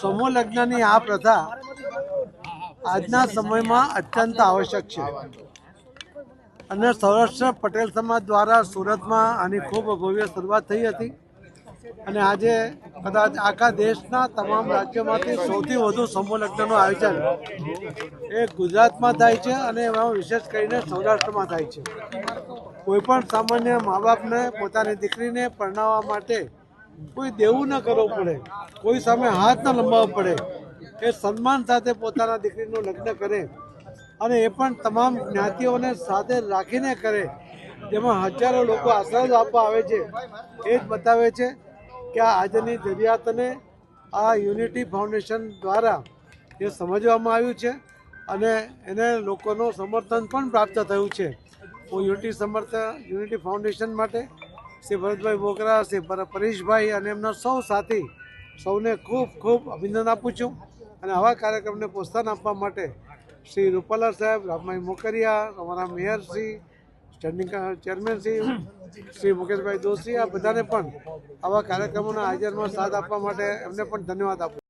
સમૂહ લગ્નની આ પ્રથા આજના સમયમાં અત્યંત આવશ્યક છે. અને સૌરાષ્ટ્ર પટેલ સમાજ દ્વારા સુરતમાં આની ખૂબ ભવ્ય શરૂઆત થઈ હતી. અને આજે કદાચ આખા દેશના તમામ રાજ્યોમાંથી સૌથી વધુ સમૂહ લગ્નનું આયોજન એ ગુજરાતમાં થાય છે અને એમાં વિશેષ કરીને સૌરાષ્ટ્રમાં થાય છે. કોઈપણ સામાન્ય મા બાપને, પોતાની દીકરીને પરણાવવા માટે કોઈ દેવું ન કરવું પડે. કોઈ સામે હાથ ન લંબાવવો પડે. એ સન્માન સાથે પોતાના દીકરીનું લગ્ન કરે અને એ પણ તમામ જ્ઞાતિઓને સાથે રાખીને કરે. જેમાં હજારો લોકો આશીર્વાદ આપવા આવે છે. એ જ બતાવે છે કે આ આજની જરૂરિયાતને આ યુનિટી ફાઉન્ડેશન દ્વારા એ સમજવામાં આવ્યું છે અને એને લોકોનું સમર્થન પણ પ્રાપ્ત થયું છે. હું યુનિટી સમર્થ યુનિટી ફાઉન્ડેશન માટે શ્રી ભરતભાઈ બોકરા, શ્રી પર- પરેશભાઈ અને એમના સૌ સાથી સૌને ખૂબ ખૂબ અભિનંદન આપું છું અને આવા કાર્યક્રમને પ્રોત્સાહન આપવા માટે શ્રી રૂપાલા સાહેબ, રામભાઈ મોકરિયા અમારા મેયરશ્રી સ્ટેન્ડિંગ ચેરમેન શ્રી મુકેશભાઈ દોશી, આ બધાને પણ આવા કાર્યક્રમોના આયોજનમાં સાથ આપવા માટે એમને પણ ધન્યવાદ આપું